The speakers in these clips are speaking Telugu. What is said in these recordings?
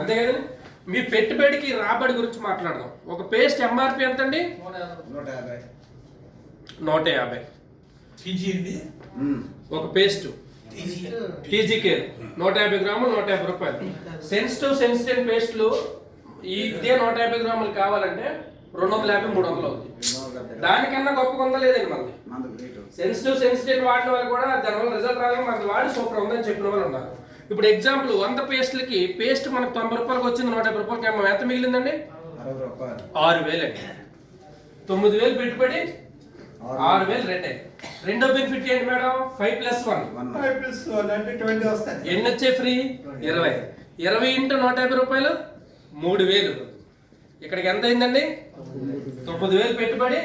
అంతే కదండి? మీ పెట్టుబడికి రాబడి గురించి మాట్లాడదాం. ఒక పేస్ట్ ఎంఆర్పి ఎంత అండి నూట యాభై. ఒక పేస్ట్. టీజీ కేర్ నూట యాభై గ్రాములు నూట యాభై రూపాయలు. సెన్సిటివ్ సెన్సిటివ్ పేస్ట్లు ఈ ఇదే నూట యాభై గ్రాములు కావాలంటే రెండు వందల యాభై మూడు వందలు అవుతుంది దానికన్నా గొప్ప ఉందా లేదండి మనది. సెన్సిటివ్ సెన్సిటివ్ వాడిన వాళ్ళు కూడా దానివల్ల రిజల్ట్ రాలేదు మనది వాడి సూపర్ ఉందని చెప్పిన వాళ్ళు ఉన్నారు. ఇప్పుడు ఎగ్జాంపుల్ వంద పేస్ట్లకి పేస్ట్ మనకు తొంభై రూపాయలకి వచ్చింది నూట యాభై రూపాయలకి అమ్మాం. ఎంత మిగిలిందండి? ఆరు వేలు అండి. తొమ్మిది వేలు పెట్టుబడి ఆరు వేలు రిటైన్ రెండో బెనిఫిట్ ఏంటి madam? Five plus one one five plus one అంటే ట్వంటీ వస్తాయి. ఎన్ని వచ్చాయి ఫ్రీ ఇరవై. ఇరవై ఇంటూ నూట యాభై రూపాయలు మూడు వేలు. ఇక్కడికి ఎంత అయిందండి? తొమ్మిది వేలు పెట్టుబడి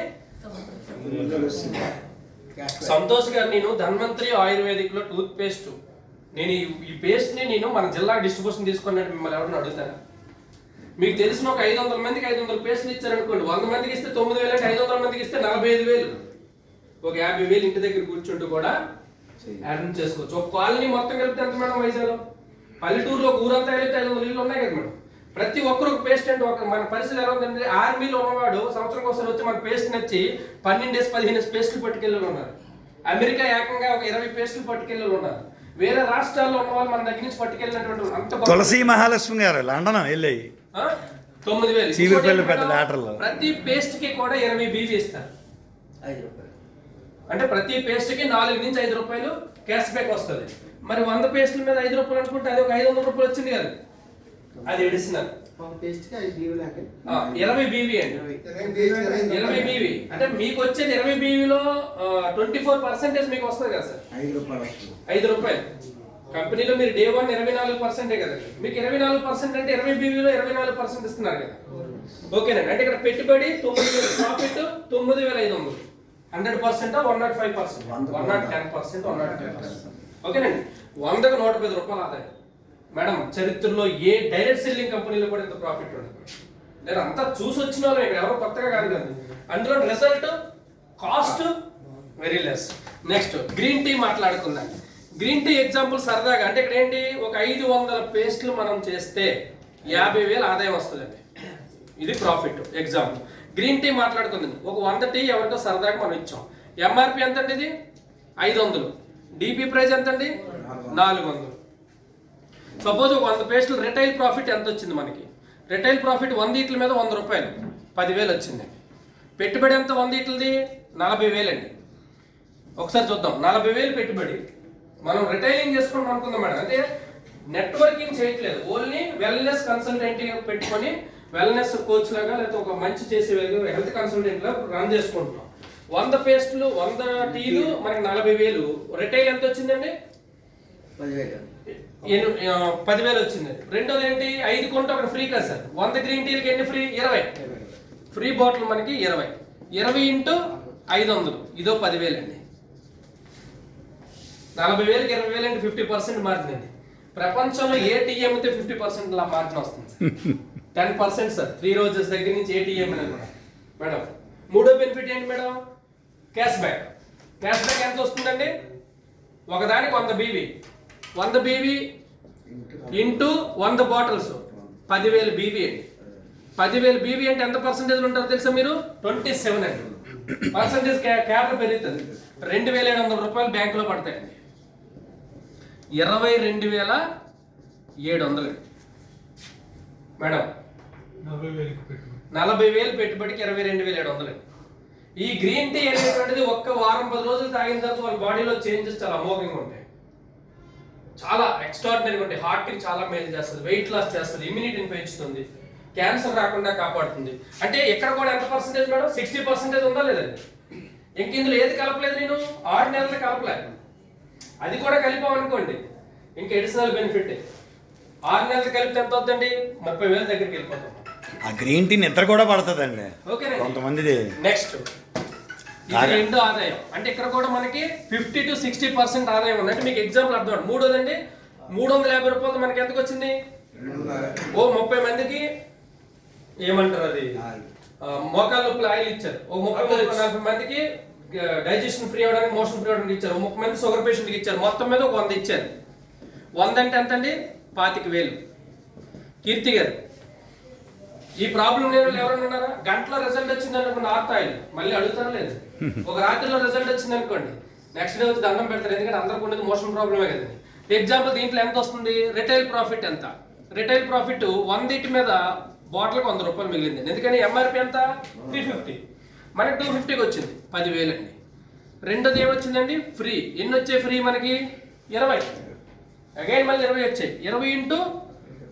సంతోష్ గారు నేను ధన్వంతరి ఆయుర్వేదిక్లో టూత్ పేస్ట్ నేను ఈ- ఈ పేస్ట్ని నేను మన జిల్లా డిస్ట్రిబ్యూషన్ తీసుకున్నట్టు మిమ్మల్ని ఎవరైనా అడుగుతాను మీకు తెలిసిన ఒక ఐదు వందల మందికి ఐదు వందల పేస్ట్లు ఇచ్చారనుకోండి వంద మందికి ఇస్తే తొమ్మిది వేలు అంటే ఐదు వందల మందికి ఇస్తే నలభై ఐదు వేలు. ఒక యాభై వేలు ఇంటి దగ్గర కూర్చుంటూ కూడా అరేంజ్ చేసుకోవచ్చు. ఒక కాలనీ మొత్తం కలిపితే ఎంత మేడం వైజాగ్ పల్లెటూరులో ఊరంతా కలిపితే ఐదు వందల ఇల్లు ఉన్నాయి కదా మేడం. ప్రతి ఒక్కరు ఒక పేస్ట్ అంటే ఒక మన పరిస్థితి ఎలా ఉందంటే ఆర్మీలో ఉన్నవాడు సంవత్సరం కోసం వచ్చి మన పేస్ట్ నచ్చి పన్నెండు డేస్ పదిహేను పేస్టులు పట్టుకెళ్ళి ఉన్నారు. అమెరికా ఏకంగా ఒక ఇరవై పేస్టులు పట్టుకెళ్ళి ఉన్నారు. వేరే రాష్ట్రాల్లో ఉన్న వాళ్ళు మన దగ్గర నుంచి పట్టుకెళ్ళినటువంటి అంత తులసి మహాలక్ష్మి గారు లండన్ వెళ్ళాయి? తొమ్మిది వేలు. పెద్ద ల్యాటర్లో. ప్రతి పేస్ట్కి కూడా ఇరవై బీవీ ఇస్తారు అంటే ప్రతి పేస్ట్కి నాలుగు నుంచి ఐదు రూపాయలు క్యాష్ బ్యాక్ వస్తుంది. మరి వంద పేస్ట్ల మీద ఐదు రూపాయలు అనుకుంటే అది ఒక ఐదు వందల రూపాయలు వచ్చింది కదా. అది ఎడిసినల్ ఇరవై బీవీ అండి. ఇరవై బీవీ అంటే మీకు వచ్చేది ఇరవై బీవీలో ట్వంటీ ఫోర్ పర్సెంటేజ్ మీకు వస్తుంది కదా సార్? ఐదు రూపాయలు ఐదు రూపాయలు. కంపెనీలో మీరు డే వన్ ఇరవై నాలుగు పర్సెంటే కదా మీకు ఇరవై నాలుగు పర్సెంట్ అంటే ఇరవై బీవీలో ఇరవై నాలుగు పర్సెంట్ ఇస్తున్నారు కదా. ఓకేనండి. అంటే ఇక్కడ పెట్టుబడి తొమ్మిది వేలు ప్రాఫిట్ తొమ్మిది వేల ఐదు వందలు. Hundred percent one not five percent? One not ten percent one not ten percent. ఓకేనండి. వందకు నూట పది రూపాయలు ఆదాయం. మేడం చరిత్రలో ఏ డైరెక్ట్ సెల్లింగ్ కంపెనీలో కూడా ఇంత ప్రాఫిట్ ఉండదు. నేను అంతా చూసి వచ్చిన వాళ్ళు ఇక్కడ ఎవరో కొత్తగా కాదు కదా. అందులో result cost very less next green tea మాట్లాడుకుందాం. గ్రీన్ టీ ఎగ్జాంపుల్ సరదాగా అంటే ఇక్కడ ఏంటి? ఒక ఐదు వందల పేస్ట్లు మనం చేస్తే యాభై వేలు ఆదాయం వస్తుందండి. ఇది ప్రాఫిట్ ఎగ్జాంపుల్ గ్రీన్ టీ మాట్లాడుకుందాం. ఒక వంద టీ ఎవరికో సరదాగా మనం ఇచ్చాం. ఎంఆర్పి ఎంత అండి ఇది? ఐదు వందలు. డిపి ప్రైస్ ఎంత అండి నాలుగు వందలు. సపోజ్ ఒక వంద పేస్టులు రిటైల్ ప్రాఫిట్ ఎంత వచ్చింది మనకి? రిటైల్ ప్రాఫిట్ వంద ఇట్ల మీద వంద రూపాయలు. పదివేలు వచ్చింది. పెట్టుబడి ఎంత వంద ఇట్లది నలభై వేలండి. ఒకసారి చూద్దాం. నలభై వేలు పెట్టుబడి. మనం రిటైలింగ్ చేసుకుంటాం అనుకుందాం మేడం? అంటే నెట్వర్కింగ్ చేయట్లేదు. ఓన్లీ వెల్నెస్ కన్సల్టెంట్ పెట్టుకొని వెల్నెస్ కోచ్ లాగా లేకపోతే ఒక మంచి చేసే హెల్త్ కన్సల్టెంట్ లా రన్ చేసుకుంటున్నాం. వంద పేస్టులు వంద టీలు మనకి నలభై వేలు. రిటైల్ ఎంత వచ్చిందండి? పదివేలు. పదివేలు వచ్చింది. రెండోది ఏంటి ఐదు కొంటే ఒకటి ఫ్రీ కదా సార్. వంద గ్రీన్ టీలకి ఎన్ని ఫ్రీ? ఇరవై. ఫ్రీ బాటిల్ మనకి ఇరవై. ఇరవై ఇంటూ ఐదు వందలు. ఇదో పదివేలు అండి నలభై వేలకి ఇరవై వేలు అంటే ఫిఫ్టీ పర్సెంట్ మార్జిన్ అండి. ప్రపంచంలో ఏ టీ అమ్మితే ఫిఫ్టీ పర్సెంట్ లా మార్జిన్ వస్తుంది ten percent sir. Three Roses దగ్గర నుంచి ఏ టీ అమ్మినా కూడా. మేడం మూడో బెనిఫిట్ ఏంటి madam? Cash back cash back ఎంత వస్తుందండి? ఒకదానికి వంద బీవీ వంద బీవీ ఇంటూ వంద బాటిల్స్. పదివేలు బీవీ అండి. పదివేలు బీవీ అంటే ఎంత పర్సెంటేజ్ ఉంటారో తెలుసా మీరు? ట్వంటీ సెవెన్ అండి పర్సంటేజ్ క్యాపిటల్ పెరుగుతుంది. రెండు వేల ఏడు వందల రూపాయలు బ్యాంకులో పడతాయండి. ఇరవై రెండు వేల ఏడు వందలు. మేడం నలభై నలభై వేలు పెట్టుబడికి ఇరవై రెండు వేల ఏడు వందలు. ఈ గ్రీన్ టీ అనేటువంటిది ఒక్క వారం పది రోజులు తాగిన తర్వాత వాళ్ళ బాడీలో చేంజెస్ చాలా అమోఘంగా ఉంటాయి. చాలా ఎక్స్ట్రాడినరీగా ఉంటాయి హార్ట్కి చాలా మేలు చేస్తుంది వెయిట్ లాస్ చేస్తుంది ఇమ్యూనిటీని పెంచుతుంది క్యాన్సర్ రాకుండా కాపాడుతుంది. అంటే ఎక్కడ కూడా ఎంత పర్సెంటేజ్ మేడం సిక్స్టీ పర్సెంటేజ్ ఉందా లేదండి ఇంక ఇందులో ఏది కలపలేదు నేను? ఆరు నెలలు కలపలేదు అది కూడా కలిపామనుకోండి ఇంకా ఎడిషనల్ బెనిఫిట్ ఆరు నెలలు కలిపితే ఎంత అవుతుందండి? ముప్పై వేల దగ్గరికి వెళ్ళిపోతాం. ఆ గ్రీన్ టీ నిద్ర కూడా పడుతుందండి. ఓకేనండి. కొంతమందిది. నెక్స్ట్ రెండో ఆదాయం. అంటే ఇక్కడ కూడా మనకి ఫిఫ్టీ టు సిక్స్టీ పర్సెంట్ ఆదాయం ఉంది. అంటే మీకు ఎగ్జాంపుల్ అర్థం అవ్వదు. మూడోదండి. మూడు వందల యాభై రూపాయలు మనకి ఎంతకు వచ్చింది? ఓ ముప్పై మందికి ఏమంటారు అది? మోకాళ్ళ నొప్పులు ఆయిల్ ఇచ్చారు. ఓ ముప్పై నలభై మందికి డైజెషన్ ఫ్రీ అవడానికి మోషన్ ఫ్రీ అవడానికి ఇచ్చారు. ఓ ముప్పై మంది షుగర్ పేషెంట్కి ఇచ్చారు. మొత్తం మీద ఒక వంద ఇచ్చారు. వంద అంటే ఎంత అండి పాతిక వేలు. కీర్తి గారు ఈ ప్రాబ్లం లేని ఎవరైనా ఉన్నారా? గంటలో రిజల్ట్ వచ్చింది అనుకోండి ఆర్ట్ ఆయిల్. మళ్ళీ అడుగుతారు లేదు. ఒక రాత్రిలో రిజల్ట్ వచ్చింది అనుకోండి. నెక్స్ట్ డే వచ్చి దండం పెడతారు. ఎందుకంటే అందరికి ఉండేది మోషన్ ప్రాబ్లమే కదండి. ఎగ్జాంపుల్ దీంట్లో ఎంత వస్తుంది? రిటైల్ ప్రాఫిట్ ఎంత? రిటైల్ ప్రాఫిట్ వంద మీద బాటిల్కి వంద రూపాయలు మిగిలింది. ఎందుకని? ఎంఆర్పి ఎంత? త్రీ ఫిఫ్టీ మనకి టూ ఫిఫ్టీకి వచ్చింది. పదివేలు అండి. రెండోది ఏమొచ్చిందండి? ఫ్రీ ఎన్ని వచ్చాయి ఫ్రీ మనకి? ఇరవై. అగైన్ మళ్ళీ ఇరవై వచ్చాయి. ఇరవై ఇంటూ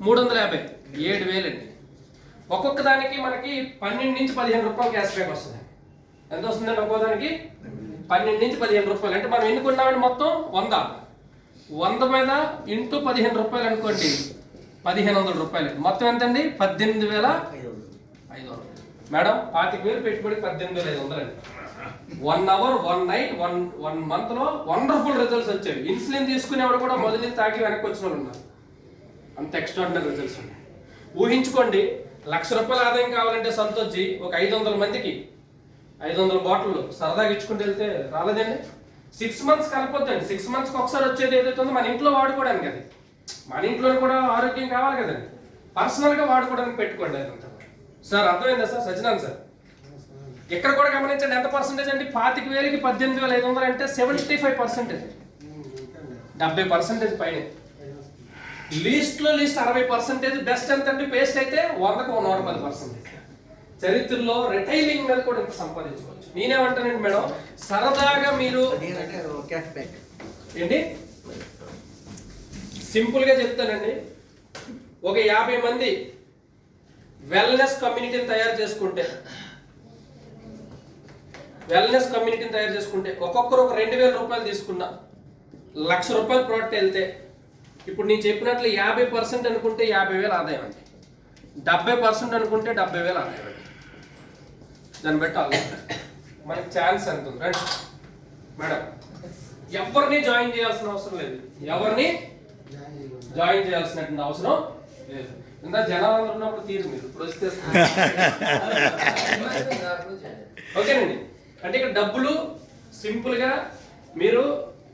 మూడు వందల యాభై. ఏడు వేలండి ఒక్కొక్క దానికి మనకి పన్నెండు నుంచి పదిహేను రూపాయలు క్యాష్ బ్యాక్ వస్తుంది. ఎంత వస్తుందండి ఒక్కో దానికి? పన్నెండు నుంచి పదిహేను రూపాయలు. అంటే మనం ఎన్ని కొన్నామండి మొత్తం? వంద. వంద మీద ఇంటూ పదిహేను రూపాయలు అనుకోండి. పదిహేను వందల రూపాయలు. మొత్తం ఎంతండి? పద్దెనిమిది వేల ఐదు వందలు. ఐదు వందలు మేడం పాతిక వేలు పెట్టుబడి పద్దెనిమిది వేల ఐదు వందలండి. One hour one night one one మంత్లో వండర్ఫుల్ రిజల్ట్స్ వచ్చాయి. ఇన్సులిన్ తీసుకునేవాడు కూడా మొదటి తాకి వెనక్కి వచ్చిన వాళ్ళు ఉన్నారు. అంత ఎక్స్ట్రాడినరీ రిజల్ట్స్ ఉన్నాయి ఊహించుకోండి లక్ష రూపాయల ఆదాయం కావాలంటే సంతోషి ఒక ఐదు వందల మందికి ఐదు వందల బాటిల్లు సరదాగా ఇచ్చుకుంటూ వెళ్తే రాలేదండి? Six months కలపొద్దండి. సిక్స్ మంత్స్కి ఒకసారి వచ్చేది ఏదైతే ఉందో మన ఇంట్లో వాడుకోవడానికి అది. మన ఇంట్లో కూడా ఆరోగ్యం కావాలి కదండి. పర్సనల్గా వాడుకోవడానికి పెట్టుకోండి అదంతా సార్ అర్థమైందా సార్? సజ్జనాన్ సార్. ఇక్కడ కూడా గమనించండి ఎంత పర్సెంటేజ్ అండి? పాతిక వేలకి పద్దెనిమిది వేల ఐదు వందలు అంటే సెవెంటీ ఫైవ్ పర్సెంటేజ్ డెబ్బై పర్సెంటేజ్ పైన. లీస్ట్లో లీస్ట్ అరవై పర్సెంటేజ్ బెస్ట్ ఎంత అంటే పేస్ట్ అయితే వందకు నూట పది పర్సెంటేజ్ చరిత్రలో రిటైలింగ్ మీద కూడా ఇంత సంపాదించుకోవచ్చు. నేనేమంటానండి మేడం? సరదాగా మీరు ఏంటి? సింపుల్గా చెప్తానండి. ఒక యాభై మంది వెల్నెస్ కమ్యూనిటీని తయారు చేసుకుంటే వెల్నెస్ కమ్యూనిటీని తయారు చేసుకుంటే ఒక్కొక్కరు ఒక రెండు వేల రూపాయలు తీసుకున్నా లక్ష రూపాయల ప్రోడక్ట్ వెళ్తే ఇప్పుడు నేను చెప్పినట్లు యాభై పర్సెంట్ అనుకుంటే యాభై వేలు ఆదాయం అండి. డెబ్బై పర్సెంట్ అనుకుంటే డెబ్బై వేలు ఆదాయం అండి. దాన్ని బట్టి ఆలోచించండి మనకి ఛాన్స్ ఎంత ఉంది? రండి. మేడం ఎవరిని జాయిన్ చేయాల్సిన అవసరం లేదు. ఎవరిని జాయిన్ చేయాల్సినటువంటి అవసరం లేదు. ఇందా జనాలు ఉన్నప్పుడు తీరు మీరు. ఇప్పుడు వస్తే ఓకేనండి. అంటే ఇక్కడ డబ్బులు సింపుల్గా మీరు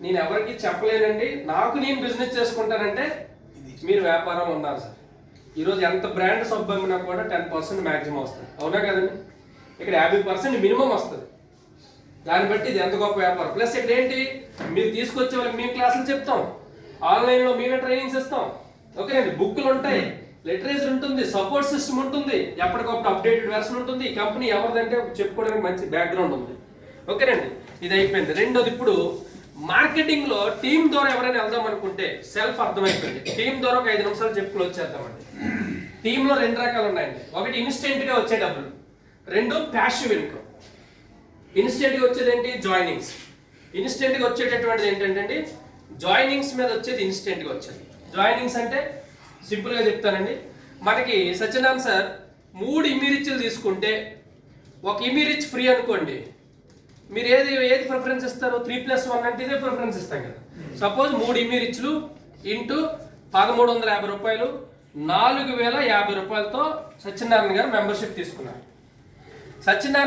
నేను ఎవరికి చెప్పలేనండి. నాకు నేను బిజినెస్ చేసుకుంటానంటే మీరు వ్యాపారం ఉన్నారు సార్. ఈరోజు ఎంత బ్రాండ్ అమ్మినా కూడా టెన్ పర్సెంట్ మ్యాక్సిమం వస్తుంది. అవునా కదండి? ఇక్కడ యాభై పర్సెంట్ మినిమం వస్తుంది. దాన్ని బట్టి ఇది ఎంత గొప్ప వ్యాపారం. ప్లస్ ఇక్కడ ఏంటి? మీరు తీసుకొచ్చే వాళ్ళకి మేము క్లాసులు చెప్తాం. ఆన్లైన్లో మేమే ట్రైనింగ్స్ ఇస్తాం. ఓకేనండి బుక్లు ఉంటాయి. లిటరేచర్ ఉంటుంది. సపోర్ట్ సిస్టమ్ ఉంటుంది. ఎప్పటికప్పుడు అప్డేటెడ్ వెర్షన్ ఉంటుంది. ఈ కంపెనీ ఎవరిదంటే చెప్పుకోవడానికి మంచి బ్యాక్గ్రౌండ్ ఉంది. ఓకేనండి ఇది అయిపోయింది. రెండోది ఇప్పుడు మార్కెటింగ్లో టీం ద్వారా ఎవరైనా వెళ్దాం అనుకుంటే సెల్ఫ్ అర్థమైపోయింది. టీం ద్వారా ఒక ఐదు నిమిషాలు చెప్పుకుని వచ్చేద్దామండి టీమ్లో రెండు రకాలు ఉన్నాయండి. ఒకటి ఇన్స్టెంట్గా వచ్చే డబ్బులు రెండు ప్యాషివ్ ఇన్కమ్. ఇన్స్టెంట్గా వచ్చేది ఏంటి? జాయినింగ్స్. ఇన్స్టెంట్గా వచ్చేటటువంటిది ఏంటంటే జాయినింగ్స్ మీద వచ్చేది ఇన్స్టెంట్గా వచ్చేది. జాయినింగ్స్ అంటే సింపుల్గా చెప్తానండి. మనకి సత్యనారాయణ సార్ మూడు ఇమీరిచ్లు తీసుకుంటే ఒక ఇమీరిచ్ ఫ్రీ అనుకోండి మీరు ఏది ఏది ప్రిఫరెన్స్ ఇస్తారు త్రీ ప్లస్ వన్ అంటే ఇదే ప్రిఫరెన్స్ ఇస్తాం కదా. సపోజ్ మూడు ఇమీరిచ్లు ఇంటూ పదమూడు వందల యాభై రూపాయలు నాలుగు వేల యాభై రూపాయలతో సత్యనారాయణ గారు మెంబర్షిప్ తీసుకున్నారు. సత్యనారాయణ